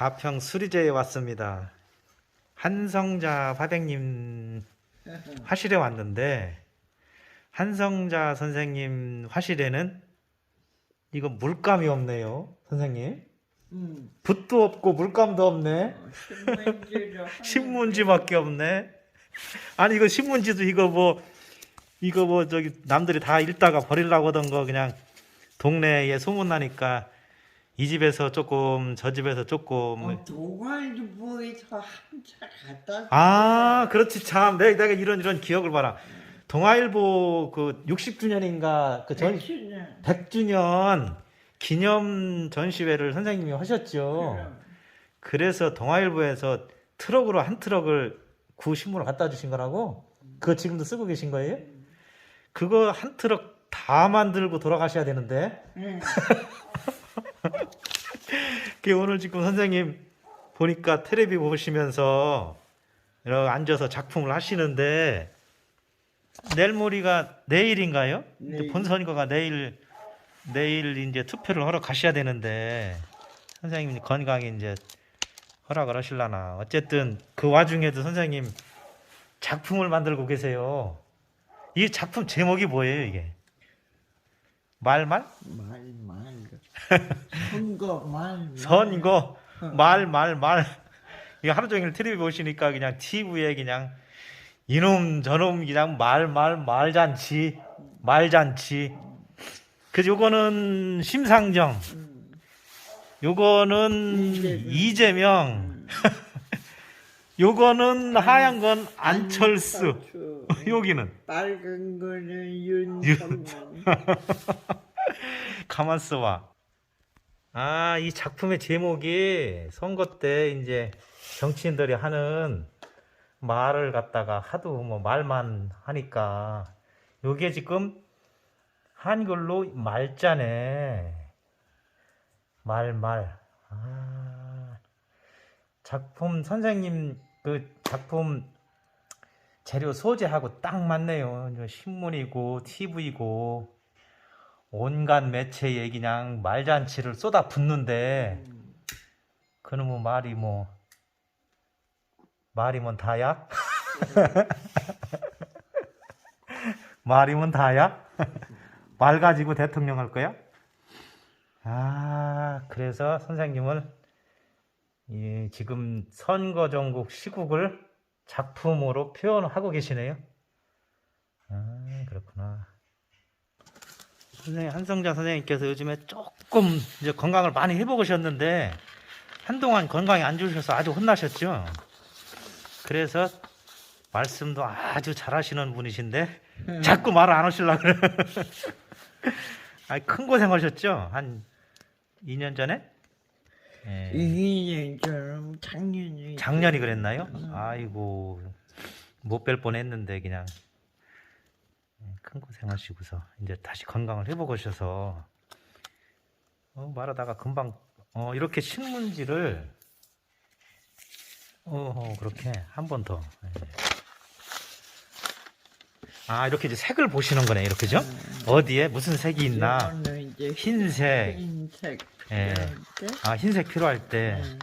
가평 수리제에 왔습니다. 한성자 화백님 화실에 왔는데 한성자 선생님 화실에는 이거 물감이 없네요, 선생님. 음, 붓도 없고 물감도 없네. 신문지밖에 없네. 아니 이거 신문지도 이거 뭐 이거 뭐 저기 남들이 다 읽다가 버리려고 하던 거 그냥 동네에 소문 나니까 이 집에서 조금 저 집에서 조금 어, 동아일보에서 한차 갖다 아 그렇지 참 내가, 내가 이런 이런 기억을 봐라 동아일보 그 60주년인가 그전 백신은 100주년 기념 전시회를 선생님이 하셨죠. 그래서 동아일보에서 트럭으로 한 트럭을 구 신문을 갖다 주신 거라고? 그거 지금도 쓰고 계신 거예요? 그거 한 트럭 다 만들고 돌아가셔야 되는데. 응. 그 오늘 지금 선생님 보니까 텔레비 보시면서 이렇게 앉아서 작품을 하시는데 내일모레가 내일인가요? 내일. 본선거가 내일 내일 이제 투표를 하러 가셔야 되는데 선생님 건강에 이제 허락을 하실라나 어쨌든 그 와중에도 선생님 작품을 만들고 계세요. 이 작품 제목이 뭐예요 이게? 말말? 말말 선거 말 선거 말 말 말. 이거 하루 종일 텔레비 보시니까 그냥 TV에 그냥 이놈 저놈 그냥 말 말 말잔치 말잔치. 그 요거는 심상정. 음, 요거는 이재명. 이재명. 요거는 하얀 건 안철수. 여기는. 빨간 거는 윤석열. 가만 있어봐. 아, 이 작품의 제목이 선거 때 이제 정치인들이 하는 말을 갖다가 하도 뭐 말만 하니까 요게 지금 한글로 말자네. 말, 말. 아, 작품, 선생님 그 작품 재료 소재하고 딱 맞네요. 저 신문이고, TV고, 온갖 매체에 그냥 말잔치를 쏟아 붓는데 그놈의 말이 뭐 말이면 다야? 말이면 다야? 말 가지고 대통령 할 거야? 아 그래서 선생님은 이 지금 선거 전국 시국을 작품으로 표현하고 계시네요. 아 그렇구나. 선생님 한성자 선생님께서 요즘에 조금 이제 건강을 많이 회복하셨는데 한동안 건강이 안 좋으셔서 아주 혼나셨죠. 그래서 말씀도 아주 잘하시는 분이신데 자꾸 말을 안 하시려고 그래. 아니 큰 고생하셨죠. 한 2년 전에? 예. 이년처럼 작년에 작년이 그랬나요? 아이고 못 뵐 뻔했는데 그냥 예, 큰 고생하시고서 이제 다시 건강을 회복하셔서 어, 말하다가 금방 어, 이렇게 신문지를 어, 어, 그렇게 한 번 더. 예. 아 이렇게 이제 색을 보시는 거네 이렇게죠? 어디에 무슨 색이 있나? 흰색. 흰색 예. 필요할 때아 흰색 필요할 때. 음, 음.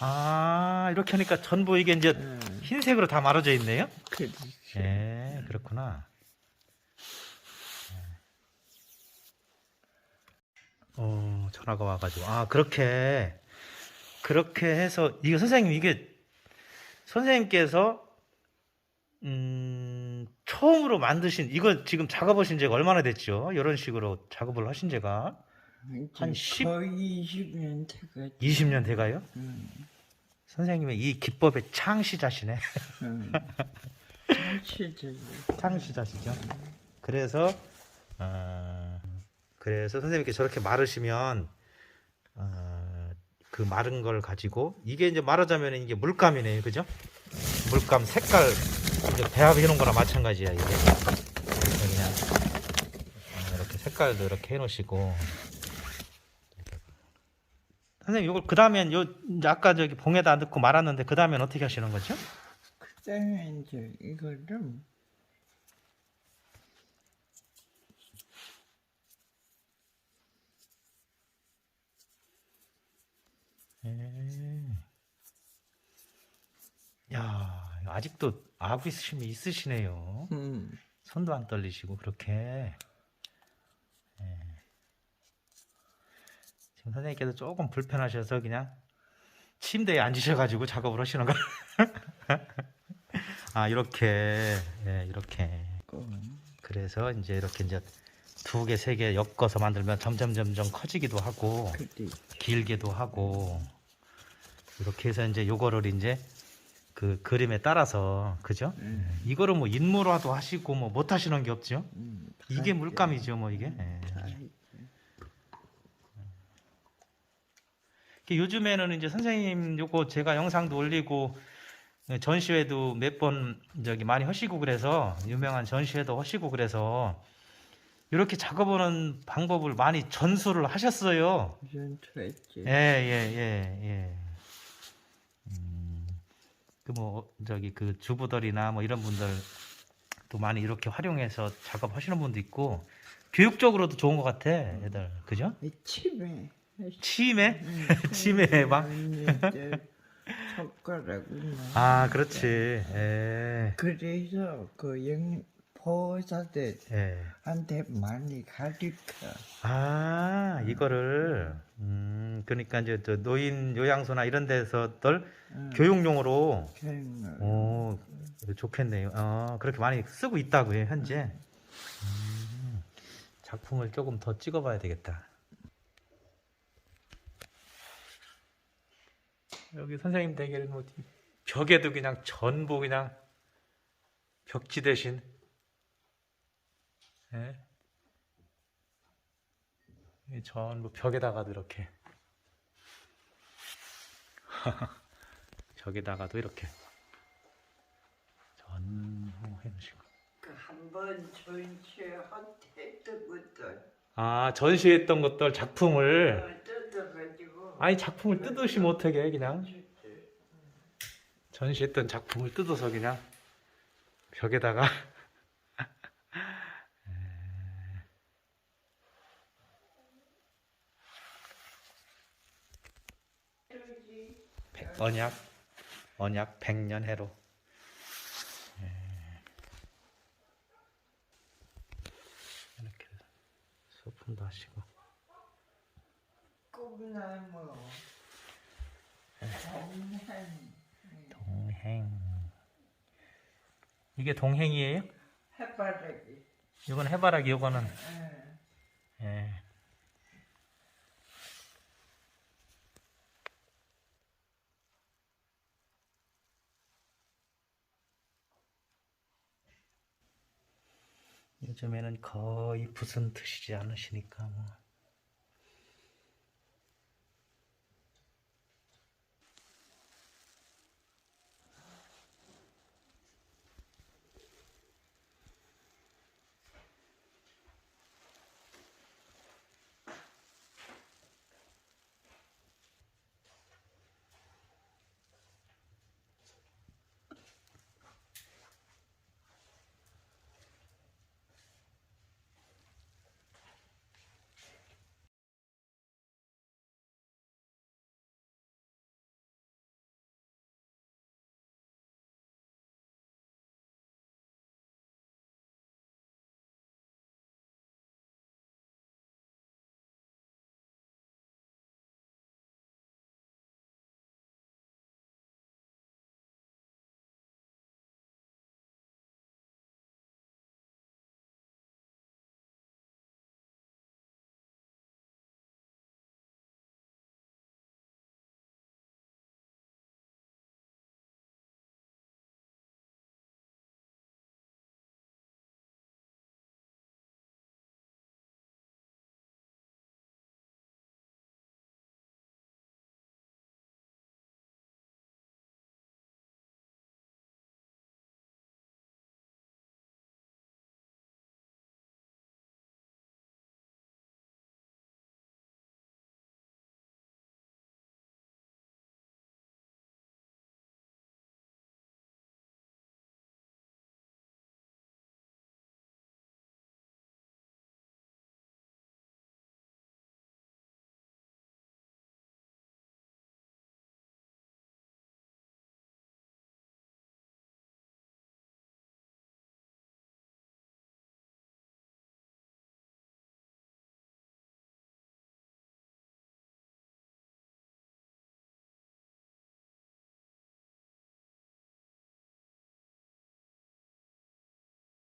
아, 이렇게 하니까 전부 이게 이제 음, 흰색으로 다 말아져 있네요? 그렇지. 예, 그렇구나. 어, 전화가 와가지고. 아, 그렇게, 그렇게 해서, 이거 선생님, 이게, 선생님께서, 음, 처음으로 만드신, 이거 지금 작업하신 지가 얼마나 됐죠? 이런 식으로 작업을 하신 지가 한 십- 거의 20년 돼가 20년 돼가요? 음, 선생님의 이 기법의 창시자시네. 음. 참치들 창시자시죠. 그래서 어, 그래서 선생님께 저렇게 마르시면 어, 그 마른 걸 가지고 이게 이제 말하자면 이게 물감이네요, 그죠? 물감 색깔 이제 배합해 놓은 거나 마찬가지야 이게. 그냥 어, 이렇게 색깔도 이렇게 해놓으시고. 선생님 이걸 그 다음엔 요 아까 저기 봉에다 넣고 말았는데 그 다음엔 어떻게 하시는 거죠? 그 다음에 이제 이걸 좀야 아직도 아구심이 있으시네요. 음. 손도 안 떨리시고 그렇게. 지금 선생님께서 조금 불편하셔서 그냥 침대에 앉으셔가지고 작업을 하시는 거. 아 이렇게, 예, 이렇게. 그, 그래서 이제 이렇게 이제 두 개, 세 개 엮어서 만들면 점점 점점 커지기도 하고 길게도 하고 이렇게 해서 이제 요거를 이제 그 그림에 따라서 그죠? 음. 이거를 뭐 인물화도 하시고 뭐 못 하시는 게 없죠? 음, 이게 다 물감이죠, 뭐 이게. 예. 다 이게 요즘에는 이제 선생님 요거 제가 영상도 올리고 예, 전시회도 몇 번 저기 많이 하시고 그래서 유명한 전시회도 하시고 그래서 이렇게 작업하는 방법을 많이 전수를 하셨어요. 전투했지. 예, 예, 예, 예. 음, 그뭐 저기 그 주부들이나 뭐 이런 분들 또 많이 이렇게 활용해서 작업하시는 분도 있고 교육적으로도 좋은 것 같아, 애들. 그죠? 이 치매. 치매? 음, 치매 막. 언니들 손가락이나. 아, 그렇지. 예. 그래서 그 영, 보호자들한테 예. 많이 가르쳐. 아, 이거를 음, 그러니까 이제 저 노인 요양소나 이런 데서들 응, 교육용으로 거. 오, 좋겠네요. 어, 그렇게 많이 쓰고 있다고요, 현재. 음, 작품을 조금 더 찍어 봐야 되겠다. 여기 선생님 댁에는 뭐 벽에도 그냥 전부 그냥 벽지 대신. 예? 이 전부 벽에다가도 이렇게. 벽에다가도 이렇게. 전부 해놓으시고 그 한번 전시할 때부터 아 전시했던 것들 작품을. 뜯어가지고 아니 작품을 뜯으시면 어떻게 그냥. 전시했던 작품을 뜯어서 그냥 벽에다가. 백- 언약 언약 백년 해로. 예. 이렇게 소품도 하시고 꿈나무 동행 동행 이게 동행이에요? 해바라기 이건 해바라기 이거는 응. 예. 요즘에는 거의 붓은 드시지 않으시니까 뭐